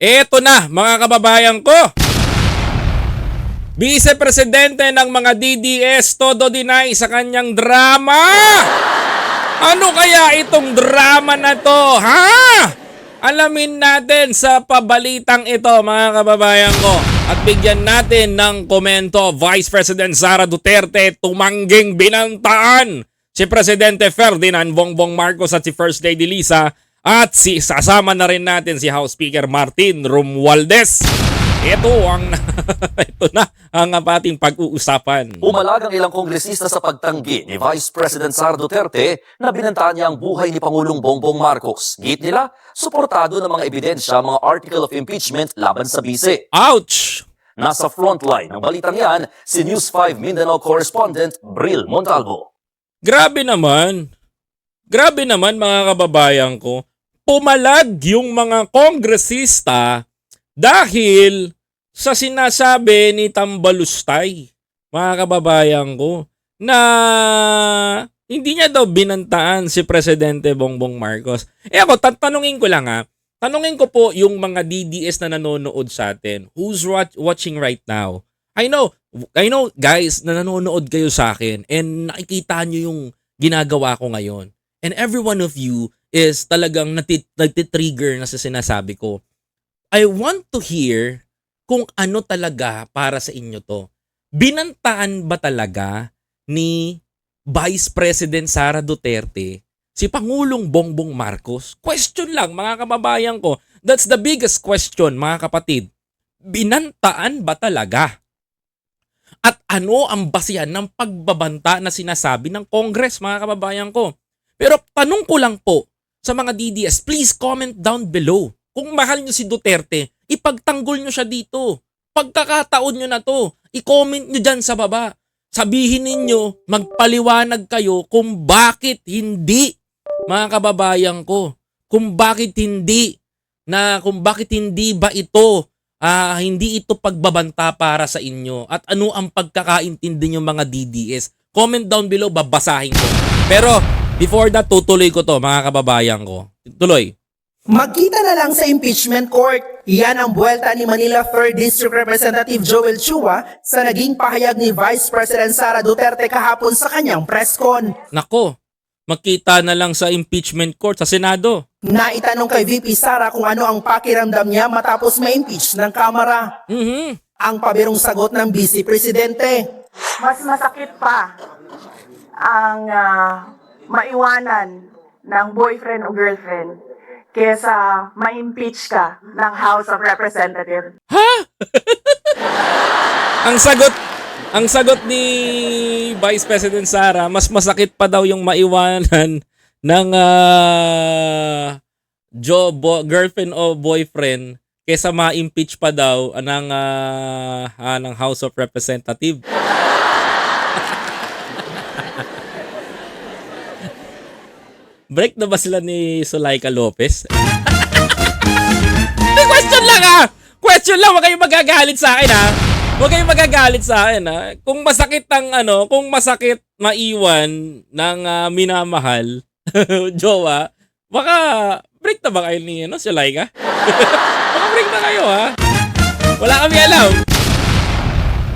Eto na, mga kababayan ko. Vice Presidente ng mga DDS todo deny sa kanyang drama. Ano kaya itong drama na to, ha? Alamin natin sa pabalitang ito, mga kababayan ko. At bigyan natin ng komento Vice President Sara Duterte tumangging binantaan si Presidente Ferdinand Bongbong Marcos at si First Lady Lisa at si sasama na rin natin si House Speaker Martin Romualdez. Ito ang ito na ang ating pag-uusapan. Umalag ang ilang kongresista sa pagtanggi ni Vice President Sara Duterte na binantaan niya ang buhay ni Pangulong Bongbong Marcos. Git nila, suportado ng mga ebidensya mga article of impeachment laban sa bise. Ouch! Nasa frontline ng balitang yan, si News 5 Mindanao correspondent Bril Montalvo. Grabe naman. Grabe naman mga kababayan ko. Pumalag yung mga kongresista dahil sa sinasabi ni Tambalustay, mga kababayan ko, na hindi niya daw binantaan si Presidente Bongbong Marcos. Eh ako, tatanungin ko lang ha, tanungin ko po yung mga DDS na nanonood sa atin, who's wat- watching right now? I know, I know guys na nanonood kayo sa akin and nakikita nyo yung ginagawa ko ngayon. And every one of you is talagang nati- nagtitrigger na sa sinasabi ko. I want to hear kung ano talaga para sa inyo to. Binantaan ba talaga ni Vice President Sara Duterte si Pangulong Bongbong Marcos? Question lang mga kababayan ko. That's the biggest question mga kapatid. Binantaan ba talaga? At ano ang basihan ng pagbabanta na sinasabi ng Congress mga kababayan ko? Pero tanong ko lang po sa mga DDS, please comment down below. Kung mahal nyo si Duterte, ipagtanggol nyo siya dito. Pagkakataon nyo na to, i-comment nyo dyan sa baba. Sabihin ninyo, magpaliwanag kayo kung bakit hindi, mga kababayan ko, kung bakit hindi, na kung bakit hindi ba ito, ah, hindi ito pagbabanta para sa inyo, at ano ang pagkakaintindi nyo mga DDS. Comment down below, babasahin ko. Pero, before that, tutuloy ko to, mga kababayan ko. Tuloy. Magkita na lang sa impeachment court. Yan ang buwelta ni Manila 3rd District Representative Joel Chua sa naging pahayag ni Vice President Sara Duterte kahapon sa kanyang press con. Nako, magkita na lang sa impeachment court sa Senado. Naitanong kay VP Sara kung ano ang pakiramdam niya matapos ma-impeach ng Kamara. Mhm. Ang pabirong sagot ng Vice Presidente. mas masakit pa ang ah, maiwanan ng boyfriend o girlfriend kesa ma-impeach ka ng House of Representatives. Ang sagot ang sagot ni Vice President Sara, mas masakit pa daw yung maiwanan ng ah, jo bo- girlfriend o boyfriend kaysa ma-impeach pa daw ng ah, ah, ng House of Representative. Break na ba sila ni Sulaika Lopez? Hindi, question lang ah! Question lang, huwag kayong magagalit sa akin ha. Huwag kayong magagalit sa akin ha. Kung masakit ang ano, kung masakit maiwan ng ah, minamahal, jowa, baka break na ba kayo ni ano, si Laika? baka break na kayo ha. Wala kami alam.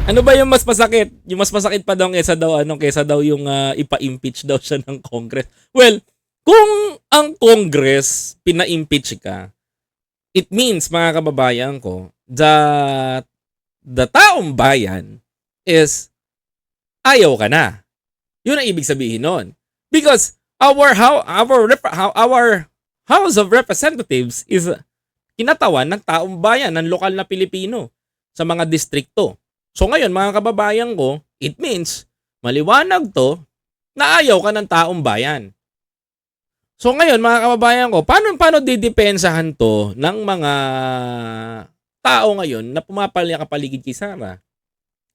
Ano ba yung mas masakit? Yung mas masakit pa daw kesa daw ano, kesa daw yung ah, ipa-impeach daw siya ng Congress. Well, kung ang Congress pina-impeach ka, it means mga kababayan ko that the taong bayan is ayaw ka na. Yun ang ibig sabihin nun. Because our how our our House of Representatives is kinatawan ng taong bayan ng lokal na Pilipino sa mga distrikto. So ngayon mga kababayan ko, it means maliwanag to na ayaw ka ng taong bayan. So ngayon mga kababayan ko, paano paano didepensahan to ng mga tao ngayon na pumapalya kapaligid kay Sara?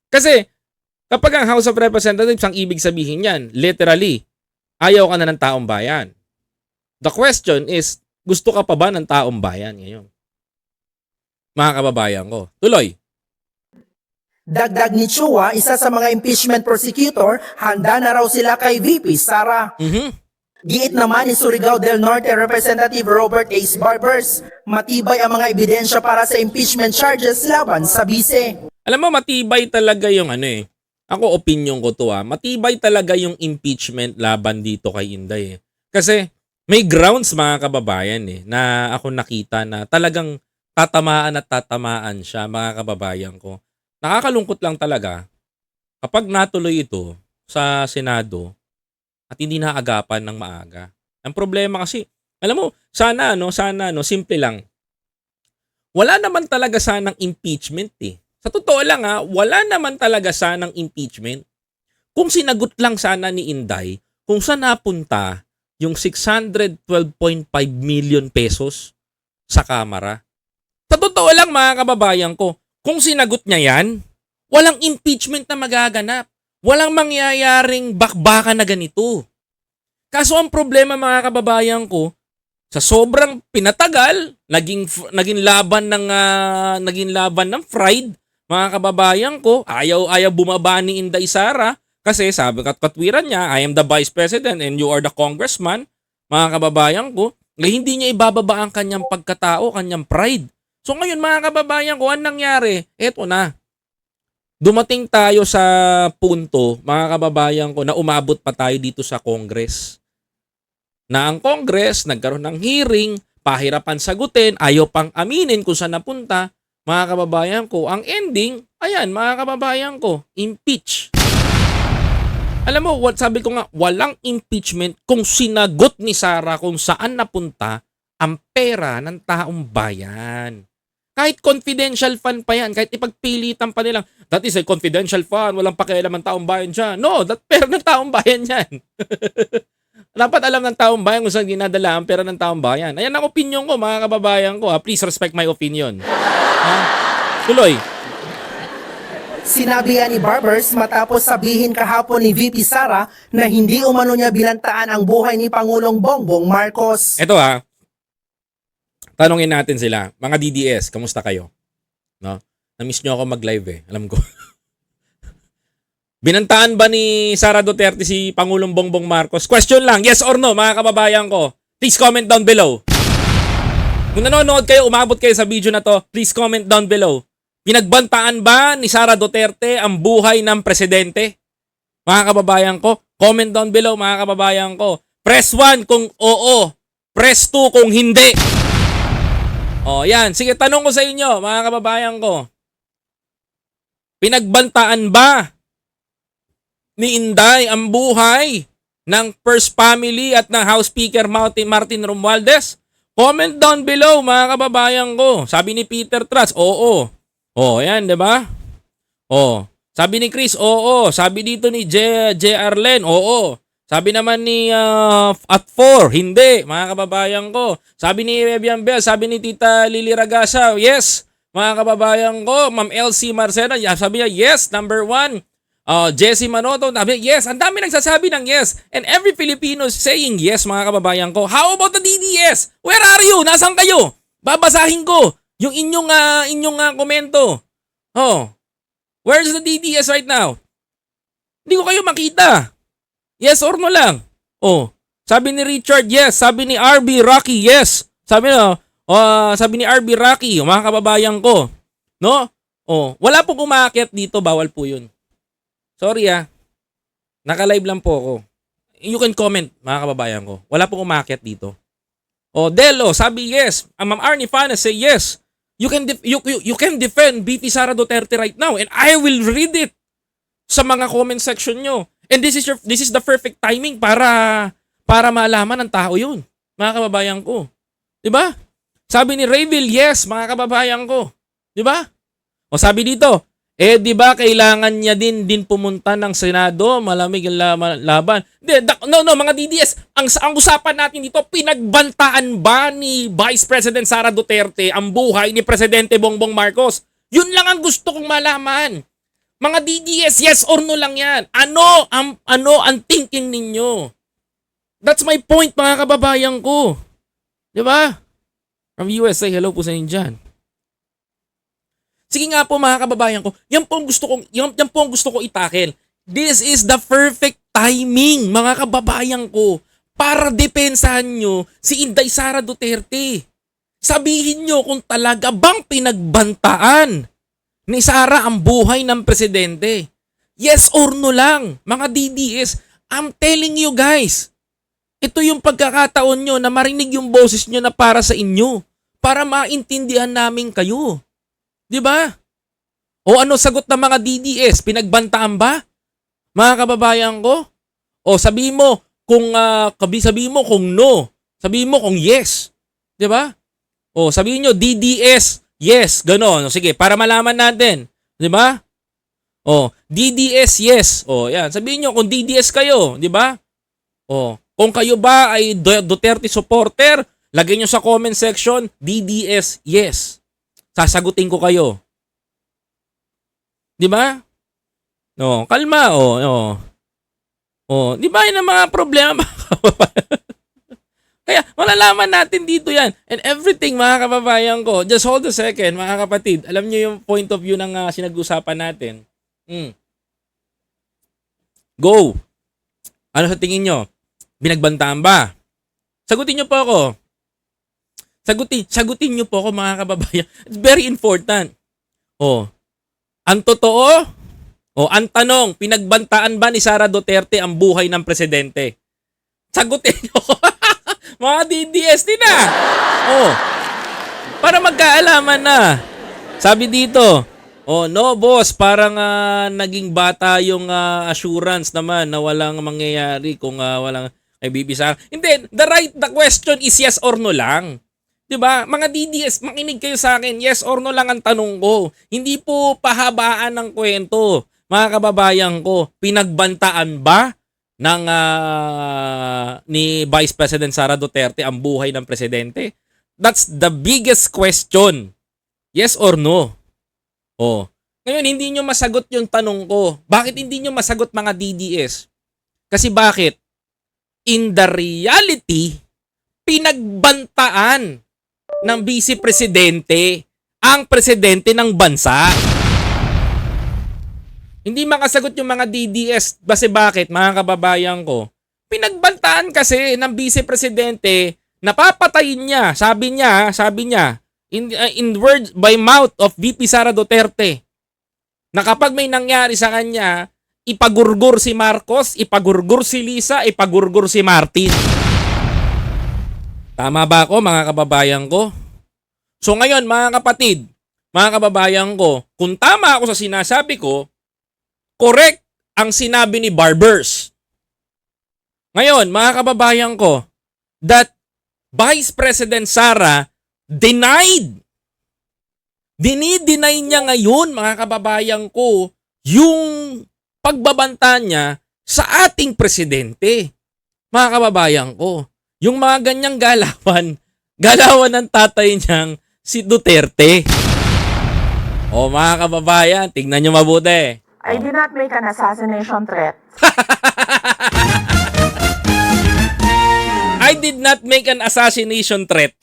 Kasi kapag ang House of Representatives ang ibig sabihin niyan, literally, ayaw ka na ng taong bayan. The question is, gusto ka pa ba ng taong bayan ngayon? Mga kababayan ko. Tuloy. Dagdag ni Chua, isa sa mga impeachment prosecutor, handa na raw sila kay VP Sara. Mhm. Giit naman ni Surigao del Norte Representative Robert Ace Barbers, matibay ang mga ebidensya para sa impeachment charges laban sa bise. Alam mo, matibay talaga yung ano eh. Ako, opinion ko to ah. Matibay talaga yung impeachment laban dito kay Inday eh. Kasi may grounds mga kababayan eh na ako nakita na talagang tatamaan at tatamaan siya mga kababayan ko. Nakakalungkot lang talaga kapag natuloy ito sa Senado at hindi naagapan ng maaga. Ang problema kasi, alam mo, sana no, sana no, simple lang. Wala naman talaga sanang impeachment eh. Sa totoo lang ha, wala naman talaga sanang impeachment. Kung sinagot lang sana ni Inday, kung saan napunta yung 612.5 million pesos sa Kamara. Sa totoo lang mga kababayan ko, kung sinagot niya yan, walang impeachment na magaganap. Walang mangyayaring bakbakan na ganito. Kaso ang problema mga kababayan ko, sa sobrang pinatagal, naging naging laban ng ah, naging laban ng Fried, mga kababayan ko, ayaw ayaw bumaba ni Inday Sara kasi sabi kat katwiran niya, I am the vice president and you are the congressman, mga kababayan ko, na hindi niya ibababa ang kanyang pagkatao, kanyang pride. So ngayon mga kababayan ko, anong nangyari? Eto na. Dumating tayo sa punto, mga kababayan ko, na umabot pa tayo dito sa Congress. Na ang Congress nagkaroon ng hearing, pahirapan sagutin, ayaw pang aminin kung saan napunta, mga kababayan ko. Ang ending, ayan, mga kababayan ko, impeach. Alam mo, what sabi ko nga, walang impeachment kung sinagot ni Sara kung saan napunta ang pera ng taong bayan. Kahit confidential fund pa yan, kahit ipagpilitan pa nilang, that is a confidential fund, walang pakialam ang taong bayan dyan. No, that pera ng taong bayan yan. Dapat alam ng taong bayan kung saan ginadala ang pera ng taong bayan. Ayan ang opinion ko, mga kababayan ko. Ha? Please respect my opinion. Ha? Tuloy. Sinabi yan ni Barbers matapos sabihin kahapon ni VP Sara na hindi umano niya binantaan ang buhay ni Pangulong Bongbong Marcos. Ito ha. Tanungin natin sila. Mga DDS, kamusta kayo? No? Na-miss nyo ako mag-live eh. Alam ko. Binantaan ba ni Sara Duterte si Pangulong Bongbong Marcos? Question lang, yes or no, mga kababayan ko? Please comment down below. Kung nanonood kayo, umabot kayo sa video na to, please comment down below. Pinagbantaan ba ni Sara Duterte ang buhay ng presidente? Mga kababayan ko, comment down below mga kababayan ko. Press 1 kung oo, press 2 kung hindi. Oh, yan. Sige, tanong ko sa inyo, mga kababayan ko. Pinagbantaan ba ni Inday ang buhay ng First Family at ng House Speaker Martin, Martin Romualdez? Comment down below, mga kababayan ko. Sabi ni Peter Trust, oo. Oh, yan, 'di ba? Oh. Sabi ni Chris, oo. Sabi dito ni J. J. Arlen, oo. Sabi naman ni ah, at 4, hindi, mga kababayan ko. Sabi ni Rebian Bell, sabi ni Tita Lily Ragasa, yes, mga kababayan ko. Ma'am LC Marcena, sabi niya, yes, number 1. Uh, Jesse Manoto, sabi niya, yes. Ang dami nagsasabi ng yes. And every Filipino saying yes, mga kababayan ko. How about the DDS? Where are you? Nasaan kayo? Babasahin ko yung inyong ah, inyong ah, komento. Oh. Where's the DDS right now? Hindi ko kayo makita. Yes or no lang. Oh. Sabi ni Richard, yes. Sabi ni RB Rocky, yes. Sabi no, oh, sabi ni RB Rocky, mga kababayan ko. No? Oh, wala pong umakyat dito, bawal po 'yun. Sorry ah. Naka-live lang po ako. You can comment, mga kababayan ko. Wala pong umakyat dito. Oh, Delo, sabi yes. Ang Ma'am Arnie Fana say yes. You can def- you, you, you can defend BP Sara Duterte right now and I will read it sa mga comment section nyo. And this is your this is the perfect timing para para malaman ng tao 'yun, mga kababayan ko. 'Di ba? Sabi ni Rayville, yes, mga kababayan ko. 'Di ba? O sabi dito, eh 'di ba kailangan niya din din pumunta ng Senado, malamig ang laban. Hindi, da- no no mga DDS, ang ang usapan natin dito, pinagbantaan ba ni Vice President Sara Duterte ang buhay ni Presidente Bongbong Marcos? Yun lang ang gusto kong malaman. Mga DDS, yes or no lang yan. Ano ang ano ang thinking ninyo? That's my point mga kababayan ko. 'Di ba? From USA, hello po sa inyo dyan. Sige nga po mga kababayan ko, yan po ang gusto kong, yan, yan po ang gusto ko itakel. This is the perfect timing mga kababayan ko para depensahan nyo si Inday Sara Duterte. Sabihin nyo kung talaga bang pinagbantaan ni Sara ang buhay ng presidente. Yes or no lang, mga DDS. I'm telling you guys, ito yung pagkakataon nyo na marinig yung boses nyo na para sa inyo. Para maintindihan namin kayo. Ba? O ano sagot ng mga DDS? Pinagbantaan ba? Mga kababayan ko? O sabi mo kung uh, sabi mo kung no. Sabi mo kung yes. 'Di ba? O sabihin nyo DDS, yes, ganon. Sige, para malaman natin, 'di ba? O DDS, yes. O yan, sabihin nyo kung DDS kayo, 'di ba? O kung kayo ba ay Du- Duterte supporter, lagay nyo sa comment section DDS, yes. Sasagutin ko kayo. 'Di ba? No, kalma oh, oh. Oh, 'di ba 'yun ang mga problema? Kaya malalaman natin dito 'yan. And everything mga kababayan ko, just hold a second mga kapatid. Alam niyo yung point of view ng ah, sinag-usapan natin. Hmm. Go. Ano sa tingin nyo? Binagbantaan ba? Sagutin nyo po ako. Sagutin, sagutin nyo po ako mga kababayan. It's very important. Oh, ang totoo, o ang tanong, pinagbantaan ba ni Sara Duterte ang buhay ng presidente? Sagutin nyo. Mga DDS din na. Oh. Para magkaalaman na. Sabi dito, oh no boss, parang ah, naging bata yung ah, assurance naman na walang mangyayari kung ah, walang ay bibisa. Hindi, the right the question is yes or no lang. 'Di ba? Mga DDS, makinig kayo sa akin. Yes or no lang ang tanong ko. Hindi po pahabaan ng kwento. Mga kababayan ko, pinagbantaan ba ng ah, ni Vice President Sara Duterte ang buhay ng presidente? That's the biggest question. Yes or no? Oh. Ngayon, hindi nyo masagot yung tanong ko. Bakit hindi nyo masagot mga DDS? Kasi bakit? In the reality, pinagbantaan ng vice presidente ang presidente ng bansa. Hindi makasagot yung mga DDS. Kasi bakit, mga kababayan ko? Pinagbantaan kasi ng vice presidente, napapatayin niya. Sabi niya, sabi niya, in, uh, in words by mouth of VP Sara Duterte, na kapag may nangyari sa kanya, ipagurgur si Marcos, ipagurgur si Lisa, ipagurgur si Martin. Tama ba ako mga kababayan ko? So ngayon mga kapatid, mga kababayan ko, kung tama ako sa sinasabi ko, correct ang sinabi ni Barbers. Ngayon mga kababayan ko, that Vice President Sara denied Dinideny niya ngayon, mga kababayan ko, yung pagbabanta niya sa ating presidente. Mga kababayan ko, yung mga ganyang galawan, galawan ng tatay niyang si Duterte. O mga kababayan, tignan niyo mabuti. I did not make an assassination threat. I did not make an assassination threat.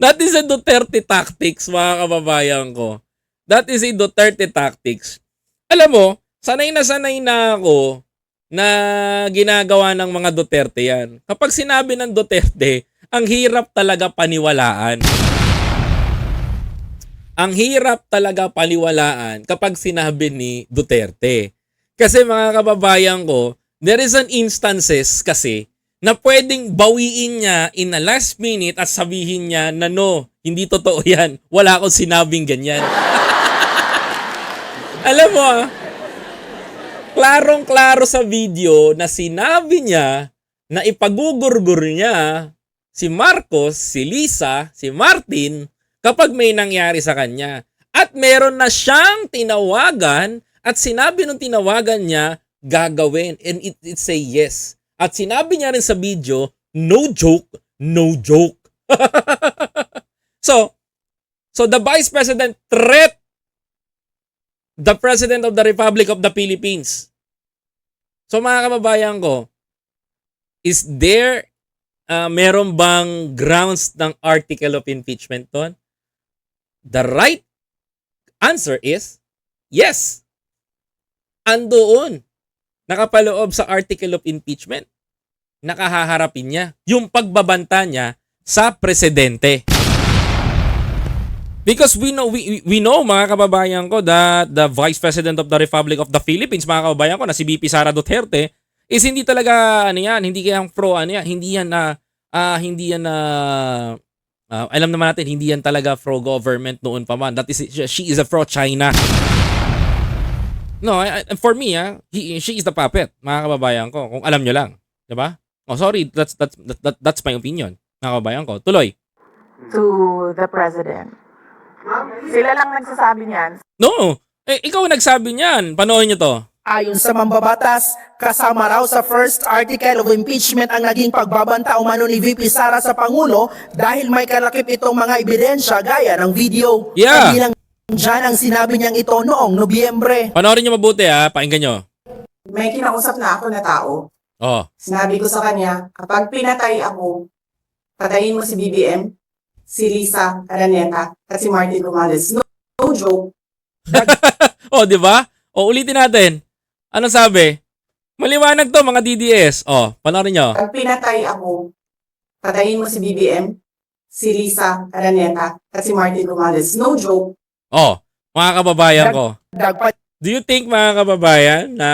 That is a Duterte tactics, mga kababayan ko. That is a Duterte tactics. Alam mo, sanay na sanay na ako na ginagawa ng mga Duterte yan. Kapag sinabi ng Duterte, ang hirap talaga paniwalaan. Ang hirap talaga paniwalaan kapag sinabi ni Duterte. Kasi mga kababayan ko, there is an instances kasi na pwedeng bawiin niya in a last minute at sabihin niya na no, hindi totoo yan. Wala akong sinabing ganyan. Alam mo ah, klarong-klaro sa video na sinabi niya na ipagugurgur niya si Marcos, si Lisa, si Martin kapag may nangyari sa kanya. At meron na siyang tinawagan at sinabi nung tinawagan niya gagawin and it, it say yes. At sinabi niya rin sa video, no joke, no joke. so, so the Vice President threat the President of the Republic of the Philippines. So mga kababayan ko, is there, uh, meron bang grounds ng article of impeachment ton? The right answer is yes. Andoon nakapaloob sa article of impeachment. Nakahaharapin niya yung pagbabanta niya sa presidente. Because we know we, we- know mga kababayan ko that the Vice President of the Republic of the Philippines, mga kababayan ko na si VP Sara Duterte is hindi talaga ano yan, hindi kaya pro ano yan, hindi yan na ah, hindi yan na ah, alam naman natin hindi yan talaga pro government noon pa man. That is she is a pro China. No, I, I- for me, ah, he, she is the puppet, mga kababayan ko. Kung alam nyo lang, 'di ba? Oh, sorry, that's that's that, that- that's my opinion, mga kababayan ko. Tuloy. to the president. Sila lang nagsasabi niyan. No, eh, ikaw nagsabi niyan. Panoorin nyo to. Ayon sa mambabatas, kasama raw sa first article of impeachment ang naging pagbabanta umano ni VP Sara sa Pangulo dahil may kalakip itong mga ebidensya gaya ng video. Yeah. Hindi lang dyan ang sinabi niyang ito noong Nobyembre. Panoorin nyo mabuti ha, pakinggan nyo. may kinausap na ako na tao. Oh, Sinabi ko sa kanya, kapag pinatay ako, patayin mo si BBM, si Lisa Araneta, at si Martin Romales. No, no joke. oh, di ba? O, ulitin natin. Ano sabi? Maliwanag to, mga DDS. Oh, panoorin nyo. Kapag pinatay ako, patayin mo si BBM, si Lisa Araneta, at si Martin Romales. No joke. Oh, mga kababayan ko. Do you think, mga kababayan, na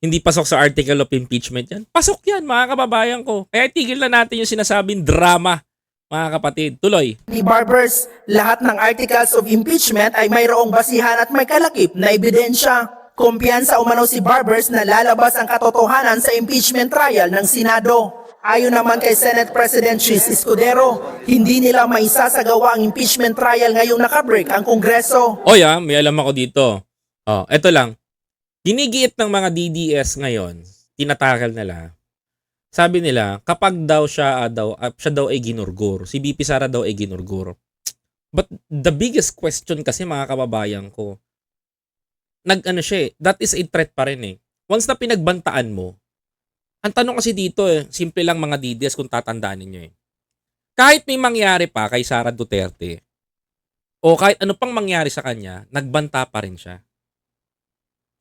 hindi pasok sa article of impeachment yan? Pasok yan, mga kababayan ko. Kaya tigil na natin yung sinasabing drama, mga kapatid. Tuloy. ni Barbers, lahat ng articles of impeachment ay mayroong basihan at may kalakip na ebidensya. Kumpiyansa umano si Barbers na lalabas ang katotohanan sa impeachment trial ng Senado. Ayon naman kay Senate President Chis Escudero, hindi nila maisasagawa ang impeachment trial ngayong nakabreak ang Kongreso. Oy, ah, may alam ako dito. Oh, eto lang. Ginigiit ng mga DDS ngayon, tinatakal nila. Sabi nila, kapag daw siya ah, daw ah, siya daw ay ginurgur, si BP Sara daw ay ginurgur. But the biggest question kasi mga kababayan ko, nag ano siya eh, that is a threat pa rin eh. Once na pinagbantaan mo, ang tanong kasi dito eh, simple lang mga DDS kung tatandaan ninyo eh. Kahit may mangyari pa kay Sara Duterte, o kahit ano pang mangyari sa kanya, nagbanta pa rin siya.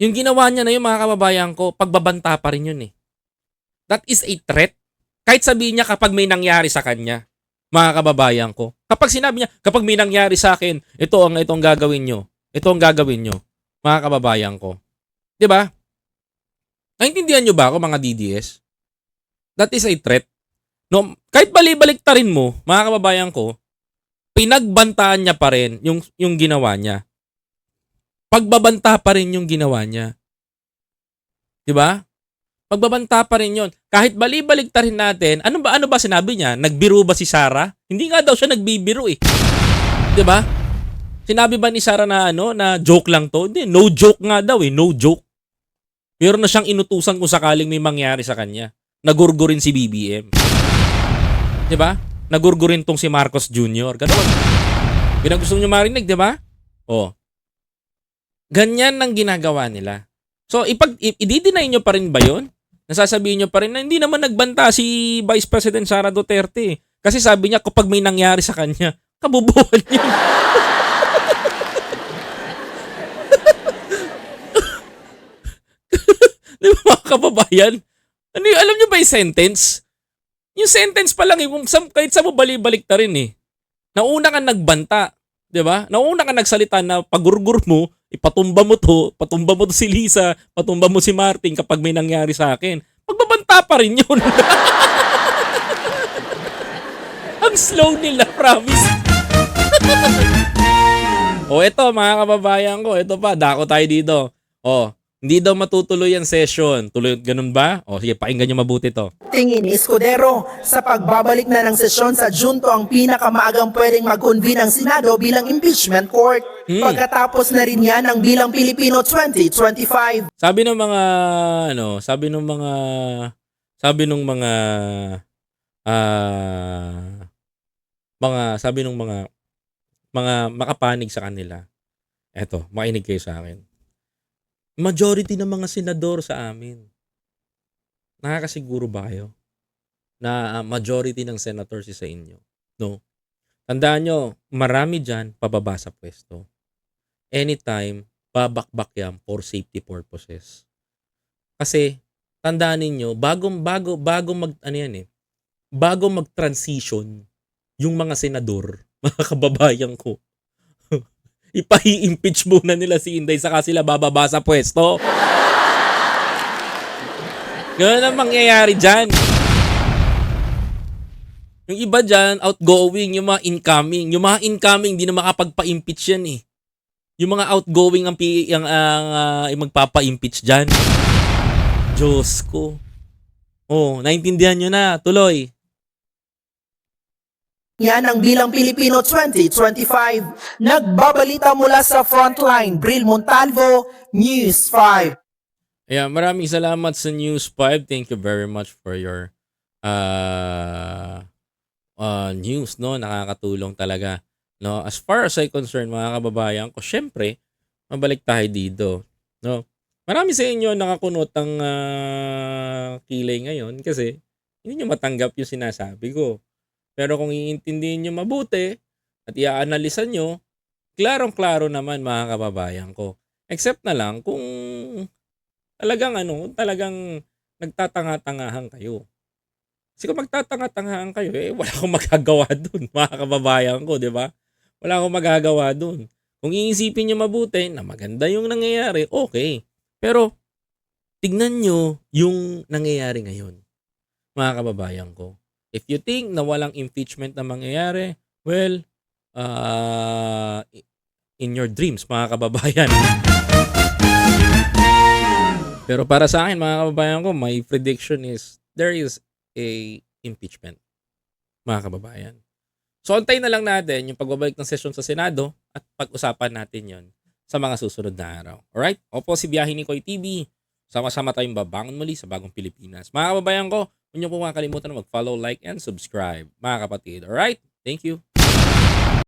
Yung ginawa niya na yung mga kababayan ko, pagbabanta pa rin yun eh. That is a threat. Kahit sabihin niya kapag may nangyari sa kanya, mga kababayan ko. Kapag sinabi niya, kapag may nangyari sa akin, ito ang itong gagawin nyo. Ito ang gagawin nyo, mga kababayan ko. 'Di ba? Naintindihan nyo ba ako mga DDS? That is a threat. No, kahit balibalik ta rin mo, mga kababayan ko, pinagbantaan niya pa rin yung, yung ginawa niya. Pagbabanta pa rin yung ginawa niya. 'Di ba? Pagbabanta pa rin 'yon. Kahit balibalik ta rin natin, ano ba ano ba sinabi niya? Nagbiro ba si Sarah? Hindi nga daw siya nagbibiro eh. 'Di ba? Sinabi ba ni Sarah na ano, na joke lang to? Hindi, no joke nga daw eh, no joke. Meron na siyang inutusan kung sakaling may mangyari sa kanya. Nagurgurin si BBM. 'Di ba? Nagurgurin tong si Marcos Jr. Ganun. Yun gusto nyo marinig, di ba? Oh. Ganyan ang ginagawa nila. So, ipag, i-deny nyo pa rin ba yun? Nasasabihin nyo pa rin na hindi naman nagbanta si Vice President Sara Duterte. Kasi sabi niya, kapag may nangyari sa kanya, kabubuhan yun. di ba mga kababayan? Ano yung, alam nyo ba yung sentence? Yung sentence pa lang, eh, kung kahit sa mo bali-balik ta rin eh. Nauna ka nagbanta, 'di ba? Nauna ka nagsalita na pagurgur mo, ipatumba mo to, patumba mo to si Lisa, patumba mo si Martin kapag may nangyari sa akin. Magbabanta pa rin 'yun. Ang slow nila, promise. o eto mga kababayan ko, eto pa, dako tayo dito. O, hindi daw matutuloy ang session. Tuloy, ganun ba? O sige, pakinggan nyo mabuti to. Tingin ni Escudero, sa pagbabalik na ng sesyon sa Junto ang pinakamaagang pwedeng mag-convene ang Senado bilang impeachment court. Hmm. Pagkatapos na rin yan ng bilang Pilipino 2025. Sabi ng mga ano, sabi ng mga sabi ng mga ah mga sabi ng mga mga makapanig sa kanila. Eto, makinig kayo sa akin. Majority ng mga senador sa amin. Nakakasiguro ba kayo na ah, majority ng senators sa inyo? No. Tandaan nyo, marami dyan pababa sa pwesto. Anytime, babakbak yan for safety purposes. Kasi tandaan ninyo, bagong bago bago mag ano yan eh, bago mag-transition yung mga senador, mga kababayan ko. Ipahi-impeach muna nila si Inday saka sila bababa sa pwesto. Ganun ang mangyayari dyan. Yung iba dyan, outgoing, yung mga incoming. Yung mga incoming, hindi na makapagpa-impeach yan eh. Yung mga outgoing ang, ang, ang, yung magpapa-impeach dyan. Diyos ko. Oh, naintindihan nyo na. Tuloy. Yan ang bilang Pilipino 2025. Nagbabalita mula sa Frontline, Bril Montalvo, News 5. Yeah, maraming salamat sa News 5. Thank you very much for your uh, uh, news, no? Nakakatulong talaga. No? As far as I concerned, mga kababayan ko, syempre, mabalik tayo dito. No? Marami sa inyo nakakunot ang ah, kilay ngayon kasi hindi nyo matanggap yung sinasabi ko. Pero kung iintindihin nyo mabuti at i-analysan nyo, klarong-klaro naman mga kababayan ko. Except na lang kung talagang ano, talagang nagtatanga-tangahan kayo. Kasi kung magtatanga-tangahan kayo, eh, wala akong magagawa dun, mga kababayan ko, di ba? Wala akong magagawa dun. Kung iisipin nyo mabuti na maganda yung nangyayari, okay. Pero, tignan nyo yung nangyayari ngayon, mga kababayan ko. If you think na walang impeachment na mangyayari, well, uh, in your dreams, mga kababayan. Pero para sa akin, mga kababayan ko, my prediction is there is a impeachment, mga kababayan. So, antayin na lang natin yung pagbabalik ng sesyon sa Senado at pag-usapan natin yon sa mga susunod na araw. Alright? Opo, si Biyahe ni Koy TV. Sama-sama tayong babangon muli sa bagong Pilipinas. Mga kababayan ko, huwag niyo po makakalimutan na mag-follow, like, and subscribe. Mga kapatid. Alright? Thank you.